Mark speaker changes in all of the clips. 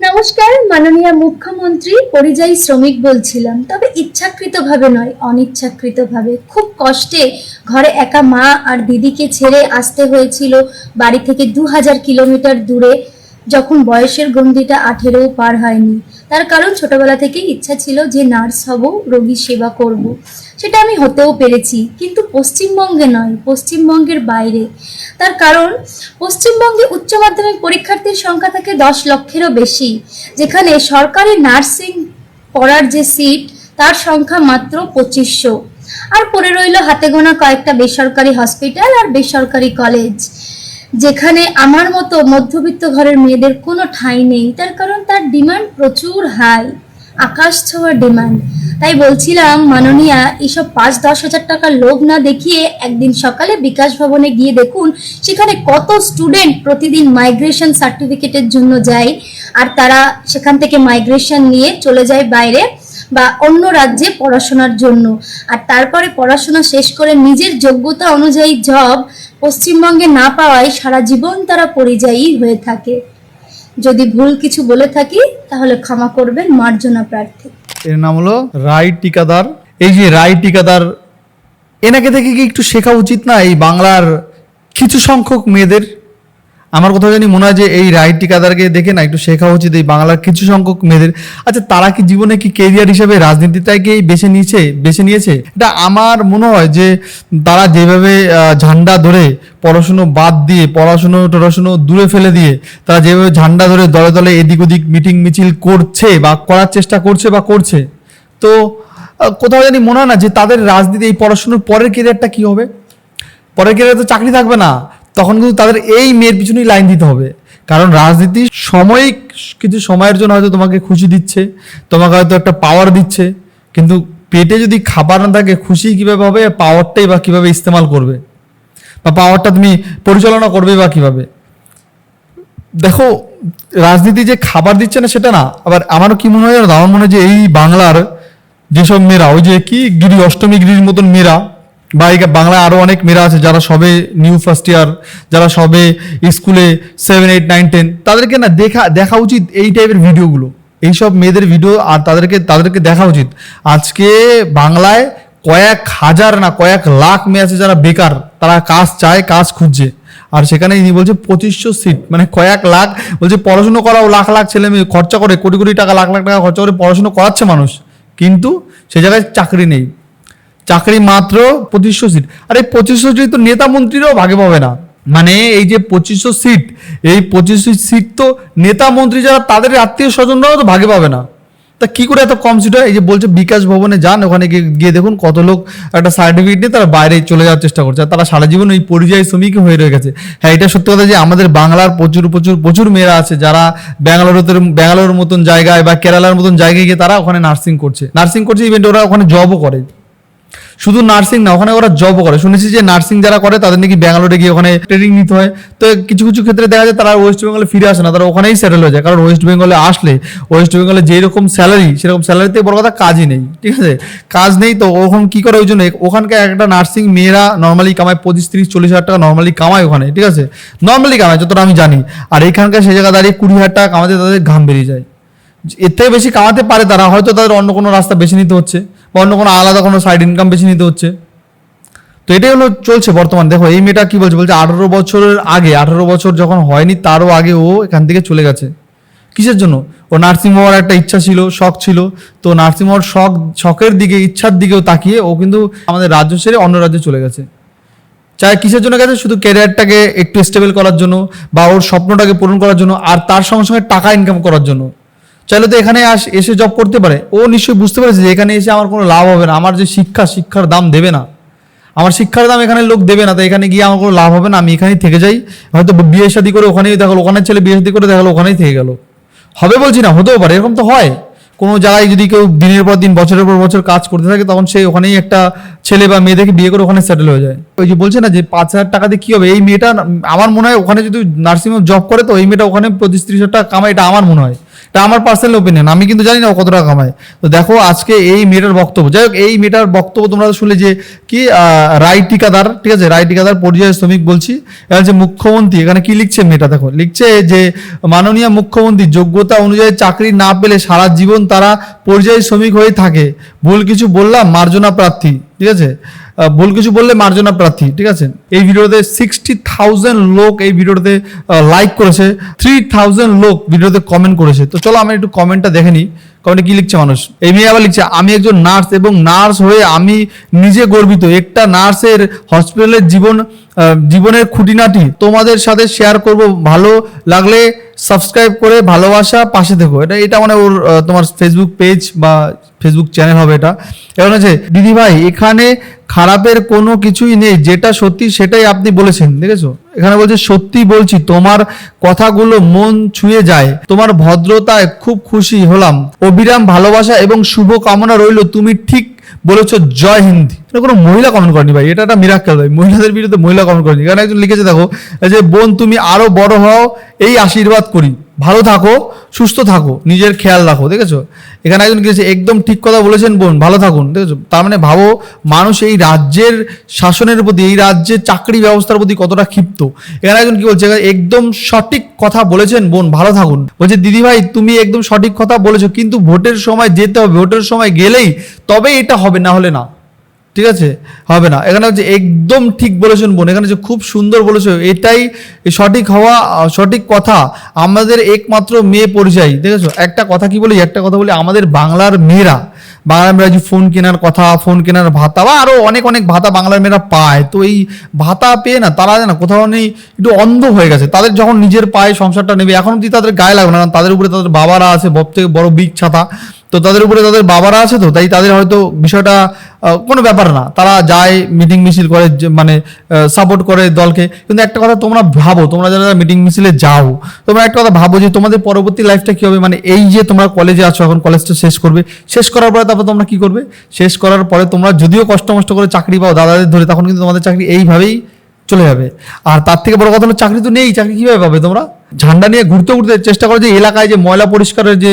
Speaker 1: নমস্কার, মাননীয় মুখ্যমন্ত্রী পরিযায়ী শ্রমিক বলছিলাম। তবে ইচ্ছাকৃতভাবে নয়, অনিচ্ছাকৃতভাবে। খুব কষ্টে ঘরে একা মা আর দিদিকে ছেড়ে আসতে হয়েছিল। বাড়ি থেকে দু হাজার কিলোমিটার দূরে, যখন বয়সের গন্ডিটা আঠেরোও পার হয়নি। তার কারণ ছোটবেলা থেকে ইচ্ছা ছিল যে নার্স হব, রোগী সেবা করব। সেটা আমি হতেও পেরেছি, কিন্তু পশ্চিমবঙ্গে নয়, পশ্চিমবঙ্গের বাইরে। তার কারণ, পশ্চিমবঙ্গে উচ্চ মাধ্যমিক পরীক্ষার্থীর সংখ্যা থাকে দশ লক্ষেরও বেশি, যেখানে সরকারি নার্সিং পড়ার যে সিট, তার সংখ্যা মাত্র পঁচিশশো। আর পড়ে রইল হাতে গোনা কয়েকটা বেসরকারি হসপিটাল আর বেসরকারি কলেজ। যেখানে আমার মতো মধ্যবিত্ত ঘরের মেয়েদের কোনো ঠাঁই নেই। তার কারণ তার ডিমান্ড প্রচুর হাই। আকাশ ছোঁয়ার ডিমান্ড। তাই বলছিলাম, মাননীয়া এইসব পাঁচ দশ হাজার টাকার লোভ না দেখিয়ে একদিন সকালে বিকাশ ভবনে গিয়ে দেখুন, সেখানে কত স্টুডেন্ট প্রতিদিন মাইগ্রেশন সার্টিফিকেটের জন্য যায়। আর তারা সেখান থেকে মাইগ্রেশন নিয়ে চলে যায় বাইরে বা অন্য রাজ্যে পড়াশোনার জন্য। আর তারপরে পড়াশোনা শেষ করে নিজের যোগ্যতা অনুযায়ী জব পশ্চিমবঙ্গে না পাওয়ায় সারা জীবন তারা পরিযায়ী হয়ে থাকে। যদি ভুল কিছু বলে থাকি, তাহলে ক্ষমা করবেন মার্জনা প্রার্থী।
Speaker 2: এর নাম হলো রায় টিকাদার এই যে রায় টিকাদার এনাকে থেকে কি একটু শেখা উচিত না? এই বাংলার কিছু সংখ্যক মেয়েদের আমার কোথাও জানি, মনে হয় যে এই রায় টিকাদারকে দেখে না, একটু শেখা উচিত এই বাংলার কিছু সংখ্যক মেয়েদের। আচ্ছা তারা কি জীবনে কি কেরিয়ার হিসেবে রাজনীতিটাকে বেছে নিয়েছে বেছে নিয়েছে? এটা আমার মনে হয় যে তারা যেভাবে ঝান্ডা ধরে পড়াশুনো বাদ দিয়ে, পড়াশুনো টড়াশুনো দূরে ফেলে দিয়ে, তারা যেভাবে ঝান্ডা ধরে দলে দলে এদিক ওদিক মিটিং মিছিল করছে বা করার চেষ্টা করছে বা করছে, তো কোথাও জানি মনে হয় না যে তাদের রাজনীতি এই পড়াশুনোর পরের কেরিয়ারটা কি হবে? পরের কেরিয়ারে তো চাকরি থাকবে না। তখন কিন্তু তাদের এই মেয়ের পিছনেই লাইন দিতে হবে। কারণ রাজনীতি সাময়িক কিছু সময়ের জন্য হয়তো তোমাকে খুশি দিচ্ছে, তোমাকে হয়তো একটা পাওয়ার দিচ্ছে, কিন্তু পেটে যদি খাবার না থাকে, খুশি কীভাবে হবে? পাওয়ারটাই বা কীভাবে ইস্তেমাল করবে? বা পাওয়ারটা তুমি পরিচালনা করবে বা কীভাবে? দেখো, রাজনীতি যে খাবার দিচ্ছে না, সেটা না। আবার আমারও কি মনে হয়? আমার মনে হয় যে এই বাংলার যেসব মেয়েরা, ওই যে কি? গিরি অষ্টমী গিরির মতন মেয়েরা বা বাংলায় আরও অনেক মেয়েরা আছে যারা সবে নিউ ফার্স্ট ইয়ার যারা সবে স্কুলে সেভেন এইট নাইন টেন তাদেরকে না দেখা দেখা উচিত এই টাইপের ভিডিওগুলো এইসব মেয়েদের ভিডিও আর তাদেরকে তাদেরকে দেখা উচিত। আজকে বাংলায় কয়েক হাজার না কয়েক লাখ মেয়ে আছে যারা বেকার, তারা কাজ চায়, কাজ খুঁজছে। আর সেখানে ইনি বলছে পঁচিশশো সিট মানে কয়েক লাখ, বলছে পড়াশুনো করাও লাখ লাখ ছেলে মেয়ে খরচা করে, কোটি কোটি টাকা, লাখ লাখ টাকা খরচা করে পড়াশুনো করাচ্ছে মানুষ। কিন্তু সে জায়গায় চাকরি নেই। চাকরি মাত্র পঁচিশশো সিট আর এই পঁচিশশো সিট তো নেতা মন্ত্রীরাও ভাগে পাবে না। মানে এই যে পঁচিশশো সিট এই পঁচিশশো সিট তো নেতা মন্ত্রী যারা, তাদের আত্মীয় স্বজনরাও তো ভাগে পাবে না। তা কি করে এত কম সিট হয়? এই যে বলছে বিকাশ ভবনে যান, ওখানে গিয়ে দেখুন কত লোক একটা সার্টিফিকেট নিয়ে তারা বাইরে চলে যাওয়ার চেষ্টা করছে। তারা সারা জীবন ওই পরিযায়ী শ্রমিক হয়ে রয়ে গেছে। হ্যাঁ এটা সত্যি কথা যে আমাদের বাংলার প্রচুর প্রচুর প্রচুর মেয়েরা আছে, যারা ব্যাঙ্গালোরতে ব্যাঙ্গালোর মতন জায়গায় বা কেরালার মতন জায়গায় গিয়ে তারা ওখানে নার্সিং করছে। নার্সিং করছে ইভেন্ট ওরা ওখানে জবও করে। শুধু নার্সিং না, ওখানে ওরা জবও করে। শুনেছি যে নার্সিং যারা করে, তাদের নাকি ব্যাঙ্গালোরে গিয়ে ওখানে ট্রেনিং নিতে হয়। তো কিছু কিছু ক্ষেত্রে দেখা যায় তারা ওয়েস্ট বেঙ্গলে ফিরে আসে না, তারা ওখানেই সেটেল হয়ে যায়। কারণ ওয়েস্ট বেঙ্গলে আসলে ওয়েস্ট বেঙ্গলে যেরকম স্যালারি সেরকম স্যালারিতে বড় কথা কাজই নেই, ঠিক আছে? কাজ নেই, তো ওখান কি করে ওই জন্য? ওখানকার একটা নার্সিং মেয়েরা নর্মালি কামায় পঁচিশ, তিরিশ, চল্লিশ হাজার টাকা নর্মালি কামায় ওখানে, ঠিক আছে? নর্মালি কামায়, যতটা আমি জানি। আর এখানকার সেই জায়গা দাঁড়িয়ে কুড়ি হাজার টাকা কামাতে তাদের ঘাম বেরিয়ে যায়। এর থেকে বেশি কামাতে পারে তারা, হয়তো তাদের অন্য কোনো রাস্তা বেছে নিতে হচ্ছে। বা অন্য কোনো আলাদা কোনো সাইড ইনকাম বেছে নিতে হচ্ছে। তো এটাই হলো চলছে বর্তমান। দেখো, এই মেয়েটা কি বলছে? বলছে আঠারো বছরের আগে, আঠারো বছর যখন হয়নি, তারও আগে ও এখান থেকে চলে গেছে। কিসের জন্য? ও নার্সিং হওয়ার একটা ইচ্ছা ছিল, শখ ছিল। তো নার্সিং হওয়ার শখ, শখের দিকে, ইচ্ছার দিকেও তাকিয়ে ও কিন্তু আমাদের রাজ্য ছেড়ে অন্য রাজ্যে চলে গেছে। চাই কিসের জন্য গেছে? শুধু ক্যারিয়ারটাকে একটু স্টেবল করার জন্য বা ওর স্বপ্নটাকে পূরণ করার জন্য আর তার সঙ্গে সঙ্গে টাকা ইনকাম করার জন্য। চাইলে তো এখানে এসে জব করতে পারে। ও নিশ্চয়ই বুঝতে পারছে যে এখানে এসে আমার কোনো লাভ হবে না। আমার যে শিক্ষা, শিক্ষার দাম দেবে না। আমার শিক্ষার দাম এখানে লোক দেবে না। তো এখানে গিয়ে আমার কোনো লাভ হবে না। আমি এখানেই থেকে যাই। হয়তো বিয়ে শাদী করে ওখানেই দেখাল ওখানে ছেলে বিয়ে শাদি করে দেখাল ওখানেই থেকে গেল। হবে বলছি না, হতেও পারে। এরকম তো হয়। কোনো জায়গায় যদি কেউ দিনের পর দিন, বছরের পর বছর কাজ করতে থাকে, তখন সে ওখানেই একটা ছেলে বা মেয়ে দেখে বিয়ে করে ওখানে সেটেল হয়ে যায়। ওই যে বলছে না যে পাঁচ হাজার টাকা দিয়ে কি হবে? এই মেয়েটা আমার মনে হয় ওখানে যদি নার্সিংহোম জব করে, তো এই মেয়েটা ওখানে পঁচিশ, ত্রিশ হাজার টাকা কামায়। এটা আমার মনে হয়। তা আমার পার্সোনাল ওপিনিয়ন আমি কিন্তু জানি না ও কত টাকা কামায়। তো দেখো, আজকে এই মেয়েটার বক্তব্য, যাই হোক, এই মেয়েটার বক্তব্য তোমরা শুনলে যে কি রায় ঠিকাদার, ঠিক আছে, রায় ঠিকাদার, পর্যায় শ্রমিক বলছি, এবার যে মুখ্যমন্ত্রী, এখানে কি লিখছে মেয়েটা, দেখো, লিখছে যে মাননীয় মুখ্যমন্ত্রী যোগ্যতা অনুযায়ী চাকরি না পেলে সারা জীবন তারা পর্যায়ী শ্রমিক হয়ে থাকে। ভুল কিছু বললাম, মার্জনা প্রার্থী, ঠিক আছে? ভুল কিছু বললে মার্জনা প্রার্থী, ঠিক আছে? এই ভিডিওতে সিক্সটি থাউজেন্ড লোক এই ভিডিওতে লাইক করেছে থ্রি থাউজেন্ড লোক ভিডিওতে কমেন্ট করেছে। তো চলো আমরা একটু কমেন্টটা দেখে নিই। কমেন্টে কি লিখছে মানুষ? এই মেয়ে আবার লিখছে, আমি একজন নার্স এবং নার্স হয়ে আমি নিজে গর্বিত। একটা নার্সের হসপিটালের জীবন জীবনের খুঁটিনাটি তোমাদের সাথে শেয়ার করব। ভালো লাগলে সাবস্ক্রাইব করে ভালোবাসা পাশে থেকো এটা এটা মানে ওর তোমার ফেসবুক পেজ বা ফেসবুক চ্যানেল হবে এটা। এবার হচ্ছে, দিদি ভাই, এখানে খারাপের কোনো কিছুই নেই। যেটা সত্যি সেটাই আপনি বলেছেন, দেখেছ? এখানে বলছে, সত্যি বলছি, তোমার কথাগুলো মন ছুঁয়ে যায়। তোমার ভদ্রতায় খুব খুশি হলাম। অবিরাম ভালোবাসা এবং শুভ কামনা রইল। তুমি ঠিক বলেছ, জয় হিন্দ। কোনো মহিলা কমেন্ট করেনি ভাই, এটা একটা মিরাক্কেল ভাই, মহিলাদের বিরুদ্ধে মহিলা কমেন্ট করেনি। কারণ একজন লিখেছে, দেখো যে, বোন, তুমি আরও বড় হও, এই আশীর্বাদ করি। ভালো থাকো, সুস্থ থাকো, নিজের খেয়াল রাখো, দেখেছ? এখানে একজন লিখেছে, একদম ঠিক কথা বলেছেন, বোন, ভালো থাকুন, দেখেছ? তার মানে ভাবো, মানুষ এই রাজ্যের শাসনের প্রতি, এই রাজ্যের চাকরি ব্যবস্থার প্রতি কতটা ক্ষিপ্ত। এখানে একজন কি বলছে, একদম সঠিক কথা বলেছেন, বোন, ভালো থাকুন। বলছে, দিদি ভাই, তুমি একদম সঠিক কথা বলেছ, কিন্তু ভোটের সময় যেতে হবে, ভোটের সময় গেলেই তবে এটা হবে, না হলে না। ঠিক আছে? হবে না। এখানে হচ্ছে একদম ঠিক বলেছেন বোন। এখানে যে খুব সুন্দর বলেছ, এটাই সঠিক হওয়া, সঠিক কথা। আমাদের একমাত্র মেয়ে পরিচয় দেখেছ একটা কথা কি বলি, একটা কথা বলি, আমাদের বাংলার মেয়েরা বাংলার মেয়েরা যে ফোন কেনার কথা, ফোন কেনার ভাতা, বা আরও অনেক অনেক ভাতা বাংলার মেয়েরা পায়। তো এই ভাতা পেয়ে না, তারা না, কোথাও নেই, একটু অন্ধ হয়ে গেছে। তাদের যখন নিজের পায়ে সংসারটা নেবে, এখন অব্দি তাদের গায়ে লাগবে না? কারণ তাদের উপরে তাদের বাবারা আছে, বড় থেকে বড় বিগ ছাতা। তো তাদের উপরে তাদের বাবারা আছে তো, তাই তাদের হয়তো বিষয়টা কোনো ব্যাপার না। তারা যায় মিটিং মিছিল করে মানে সাপোর্ট করে দলকে। কিন্তু একটা কথা তোমরা ভাবো, তোমরা যারা মিটিং মিছিলে যাও, তোমরা একটা কথা ভাবো যে তোমাদের পরবর্তী লাইফটা কী হবে? মানে এই যে তোমরা কলেজে আছো, এখন কলেজটা শেষ করবে। শেষ করার পরে তারপর তোমরা কি করবে? শেষ করার পরে তোমরা যদিও কষ্ট মষ্ট করে চাকরি পাও দাদাদের ধরে, তখন কিন্তু তোমাদের চাকরি এইভাবেই চলে যাবে। আর তার থেকে বড় কথা হলো, চাকরি তো নেই, চাকরি কীভাবে পাবে তোমরা? ঝান্ডা নিয়ে ঘুরতে ঘুরতে চেষ্টা করো যে এলাকায় যে ময়লা পরিষ্কারের যে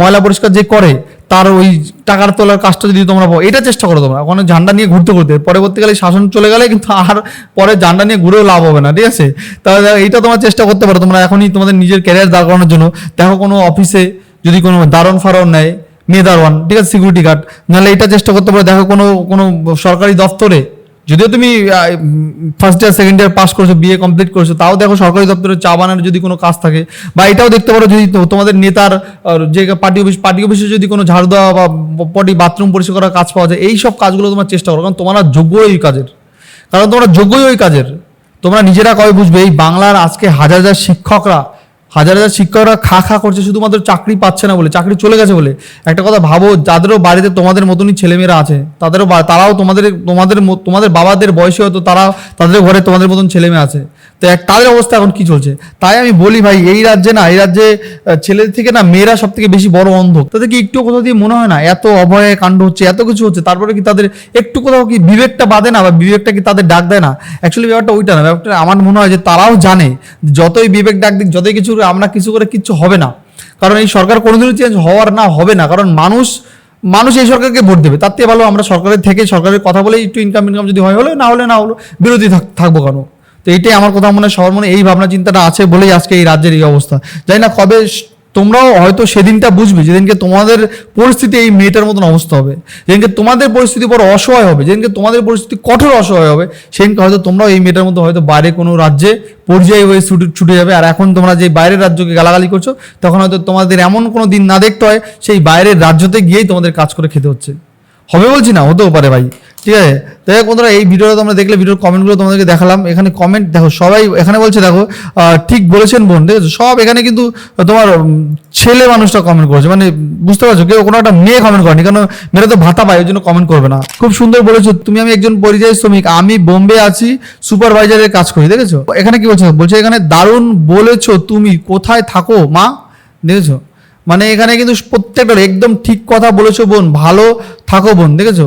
Speaker 2: ময়লা পরিষ্কার যে করে, তার ওই টাকার তোলার কাজটা যদি তোমরা পাও, এটা চেষ্টা করো তোমরা। ওখানে ঝান্ডা নিয়ে ঘুরতে ঘুরতে। পরবর্তীকালে শাসন চলে গেলে কিন্তু আর পরে ঝান্ডা নিয়ে ঘুরেও লাভ হবে না, ঠিক আছে? তাহলে এইটা তোমার চেষ্টা করতে পারো। তোমরা এখনই তোমাদের নিজের ক্যারিয়ার দাঁড় করানোর জন্য। দেখো কোনো অফিসে যদি কোনো দারণ ফারণ নেয়, মেয়ে দারোয়ান, ঠিক আছে? সিকিউরিটি গার্ড নাহলে এটা চেষ্টা করতে পারো। দেখো কোনো কোনো সরকারি দপ্তরে যদিও তুমি first year second year pass করছ বিএ কমপ্লিট করছ, তাও দেখো সরকারি দপ্তরে চা বানানোর যদি কোনো কাজ থাকে, বা এটাও দেখতে পারো যদি তোমাদের নেতার যে পার্টি অফিস পার্টি অফিসে যদি কোনো ঝাড়ু দেওয়া বা পটি বাথরুম পরিষ্কার করার কাজ পাওয়া যায় এই সব কাজগুলো তোমার চেষ্টা করো, কারণ তোমরা যোগ্য ওই কাজের। কারণ তোমরা যোগ্যই ওই কাজের। তোমরা নিজেরা কবে বুঝবে? এই বাংলার আজকে হাজার হাজার শিক্ষকরা হাজার হাজার শিক্ষকরা খা খা করছে, শুধুমাত্র চাকরি পাচ্ছে না বলে, চাকরি চলে গেছে বলে। একটা কথা ভাবো, যাদেরও বাড়িতে তোমাদের মতনই ছেলেমেয়েরা আছে, তাদেরও তারাও তোমাদের তোমাদের তোমাদের বাবাদের বয়সে হয়তো তারা, তাদের ঘরে তোমাদের মতন ছেলেমেয়ে আছে। তো এক তাদের অবস্থা এখন কি চলছে? তাই আমি বলি ভাই, এই রাজ্যে না, এই রাজ্যে ছেলেদের থেকে না, মেয়েরা সব থেকে বেশি বড় অন্ধ। তাদের কি একটু কোথাও দিয়ে মনে হয় না? এত অভয়ে কাণ্ড হচ্ছে, এত কিছু হচ্ছে, তারপরে কি তাদের একটু কোথাও কি বিবেকটা বাদে না বা বিবেকটা কি তাদের ডাক দেয় না? অ্যাকচুয়ালি ব্যাপারটা ওইটা না, ব্যাপারটা আমার মনে হয় যে তারাও জানে, যতই বিবেক ডাক দিক, যতই কিছু, আমরা কিছু করে কিচ্ছু হবে না। কারণ এই সরকার কোনোদিনও চেঞ্জ হওয়ার না, হবে না। কারণ মানুষ মানুষ এই সরকারকে ভোট দেবে। তার থেকে ভালো আমরা সরকারের থেকে সরকারের কথা বলে একটু ইনকাম ইনকাম যদি হয় হলে না হলে না হলো বিরোধী থাকব কেন? তো এটাই আমার কথা মনে হয়, সবার মনে এই ভাবনা চিন্তাটা আছে বলেই আজকে এই রাজ্যের এই অবস্থা। জানি না কবে তোমরাও হয়তো সেদিনটা বুঝবে, যেদিনকে তোমাদের পরিস্থিতি এই মেয়েটার মতন অবস্থা হবে, যেদিনকে তোমাদের পরিস্থিতি বড় অসহায় হবে, যেদিনকে তোমাদের পরিস্থিতি কঠোর অসহায় হবে, সেদিনকে হয়তো তোমরাও এই মেয়েটার মতো হয়তো বাইরে কোনো রাজ্যে পর্যায়ে হয়ে ছুটে ছুটে যাবে। আর এখন তোমরা যে বাইরের রাজ্যকে গালাগালি করছ, তখন হয়তো তোমাদের এমন কোনো দিন না দেখতে হয়, সেই বাইরের রাজ্যতে গিয়েই তোমাদের কাজ করে খেতে হচ্ছে। হবে বলছি না? হতেও পারে ভাই। ঠিক আছে? তাই বন্ধুরা, এই ভিডিওটা তোমরা দেখলে, ভিডিওর কমেন্টগুলো তোমাদেরকে দেখালাম। এখানে কমেন্ট দেখো, সবাই এখানে বলছে, দেখো ঠিক বলেছেন বোন, ঠিক আছে? সব এখানে কিন্তু তোমার ছেলে মানুষটা কমেন্ট করেছে। মানে বুঝতে পারছ, কেউ কোনো একটা মেয়ে কমেন্ট করেনি কারণ মেয়েরা তো ভাতা পায়, ওই জন্য কমেন্ট করবে না। খুব সুন্দর বলেছ, তুমি আমি একজন পরিযায়ী শ্রমিক, আমি বোম্বে আছি সুপারভাইজারের কাজ করি, দেখেছ? এখানে কি বলছো? বলছে এখানে, দারুণ বলেছ তুমি, কোথায় থাকো, মা? দেখেছ? মানে এখানে কিন্তু প্রত্যেকটা, একদম ঠিক কথা বলেছ বোন, ভালো থাকো বোন, দেখেছ?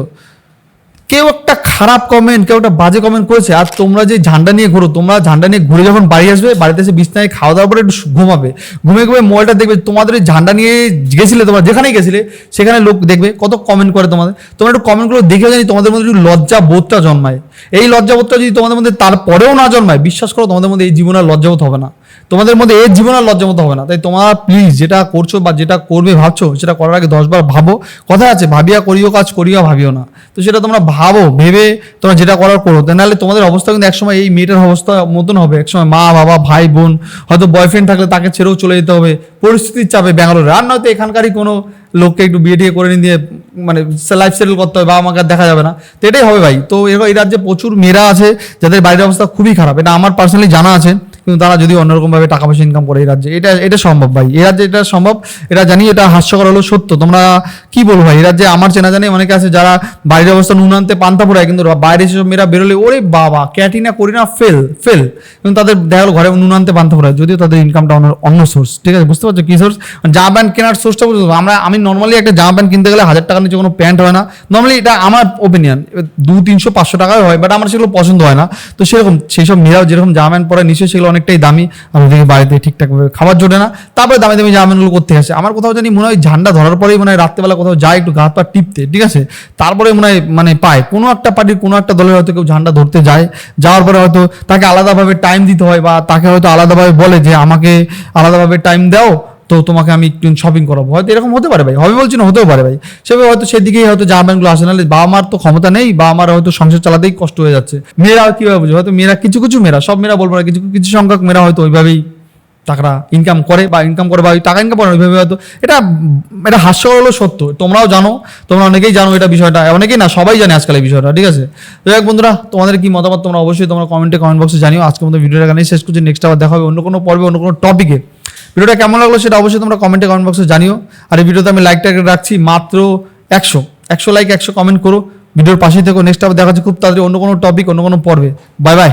Speaker 2: কেউ একটা খারাপ কমেন্ট কেউ একটা বাজে কমেন্ট করেছে, আর তোমরা যে ঝান্ডা নিয়ে ঘুরো, তোমরা ঝান্ডা নিয়ে ঘুরে যখন বাড়ি আসবে, বাড়িতে এসে বিছনায় খাওয়া দাওয়ার পরে একটু ঘুমাবে। ঘুমে ঘুমিয়ে মোবাইলটা দেখবে, তোমাদের ঝান্ডা নিয়ে গেছিলে তোমরা, যেখানেই গেছিলে, সেখানে লোক দেখবে, কত কমেন্ট করে তোমাদের। তোমরা একটু কমেন্টগুলো দেখে জানি তোমাদের মধ্যে একটু লজ্জা বোধটা জন্মায়। এই লজ্জাবোধটা যদি তোমাদের মধ্যে তারপরেও না জন্মায়, বিশ্বাস করো তোমাদের মধ্যে এই জীবনে লজ্জাবোধ হবে না। তোমাদের মধ্যে এর জীবন আর লজ্জাবোধ হবে না। তাই তোমরা প্লিজ যেটা করছ বা যেটা করবে ভাবছ, সেটা করার আগে দশবার ভাবো। কথা আছে, ভাবিয়া করিও কাজ, করিয়া ভাবিও না। তো সেটা তোমরা ভাবো, ভেবে তোমরা যেটা করার করো। নাহলে তোমাদের অবস্থা কিন্তু একসময় এই মেয়েটার অবস্থা মতন হবে। একসময় মা, বাবা, ভাই, বোন, হয়তো বয়ফ্রেন্ড থাকলে তাকে ছেড়েও চলে যেতে হবে। পরিস্থিতির চাপে ব্যাঙ্গালোরে। আর নয়তো এখানকারই কোনো লোককে একটু বিয়ে টিয়ে করে নিয়ে দিয়ে মানে লাইফ সেটেল করতে হবে বা আমাকে দেখা যাবে না। তো এটাই হবে ভাই। তো এরকম এই রাজ্যে প্রচুর মেয়েরা আছে, যাদের বাড়ির অবস্থা খুবই খারাপ। এটা আমার পার্সোনালি জানা আছে। কিন্তু তারা যদি অন্যরকম ভাবে টাকা পয়সা ইনকাম করে এই রাজ্যে, এটা এটা সম্ভব ভাই। এই রাজ্যে এটা সম্ভব, এটা জানি এটা হাস্যকর হলো সত্য। তোমরা কি বলব ভাই? এই রাজ্যে আমার চেনা জানি অনেকে আছে যারা বাড়ির অবস্থা নুন আনতে পান্তা পড়ায়, কিন্তু বাইরে সেসব মেয়েরা বেরোলে, ওরে বাবা, ক্যাটিনা করি না, ফেল ফেল। কিন্তু তাদের দেখা ঘরে নুন আনতে পান্তা পড়ায়, যদিও তাদের ইনকামটা অন্য অন্য সোর্স ঠিক আছে? বুঝতে পারছ কি সোর্স জামা প্যান্ট কেনার সোর্সটা বুঝতে আমরা, আমি নর্মালি একটা জামা প্যান্ট কিনতে গেলে হাজার টাকার নিচে কোনো প্যান্ট হয় না। নর্মালি এটা আমার ওপিনিয়ন দু, তিনশো, পাঁচশো টাকায় হয় বাট আমার সেগুলো পছন্দ হয় না। তো সেরকম সেই সব মেয়েরাও যেরকম জামা প্যান্ট পরে নিশ্চয়ই সেগুলো অনেকটাই দামি আমাদের বাড়িতে ঠিকঠাকভাবে খাবার জোটে না। তারপরে দামি দামি জামা প্যান্টগুলো করতে আসে। আমার কোথাও জানি মনে হয় ঝান্ডা ধরার পরেই মনে হয় রাত্রেবেলা কোথাও যায়, একটু গাছ পা টিপতে, ঠিক আছে? তারপরে মনে হয় মানে পায়। কোনো একটা পার্টির কোনো একটা দলের হয়তো কেউ ঝান্ডা ধরতে যায়। যাওয়ার পরে হয়তো তাকে আলাদাভাবে টাইম দিতে হয় বা তাকে হয়তো আলাদাভাবে বলে যে, আমাকে আলাদাভাবে টাইম দাও। তো তোমাকে আমি একটু শপিং করাবো। হয়তো এরকম হতে পারে ভাই, হবে বলছি না, হতেও পারে ভাই। সেভাবে হয়তো সেদিকেই হয়তো জামা প্যান্টগুলো আসে, নাহলে বাবা মার তো ক্ষমতা নেই বাবা মার হয়তো সংসার চালাতেই কষ্ট হয়ে যাচ্ছে। মেয়েরা কীভাবে বুঝবে? হয়তো মেয়েরা, কিছু কিছু মেয়েরা, সব মেয়েরা বলব না, কিছু কিছু সংখ্যক মেয়েরা হয়তো ওইভাবেই টাকা ইনকাম করে, বা ইনকাম করে, বা ওই টাকা ইনকাম করে ওইভাবে হয়তো, এটা এটা হাস্য হলো সত্য। তোমরাও জানো, তোমরা অনেকেই জানো এটা বিষয়টা, অনেকেই না, সবাই জানে আজকাল এই বিষয়টা, ঠিক আছে? তো হোক বন্ধুরা, তোমাদের কি মতামত তোমরা অবশ্যই তোমরা কমেন্টে কমেন্ট বক্সে জানিও। আজকের মতো ভিডিওটা এখানেই শেষ করছি নেক্সট আবার দেখা হবে অন্য কোনো পর্বে, অন্য কোনো টপিকে ভিডিওটা কেমন লাগল সেটা অবশ্যই তোমরা কমেন্টে কমেন্ট বক্সে জানিও। আর এই ভিডিওতে আমি লাইক রাখছি মাত্র একশো। একশো লাইক একশো কমেন্ট করো। ভিডিওর পাশেই থেকো। নেক্সট আবার দেখা যাচ্ছে খুব তাড়াতাড়ি অন্য কোনো টপিক অন্য কোনো পর্বে। Bye bye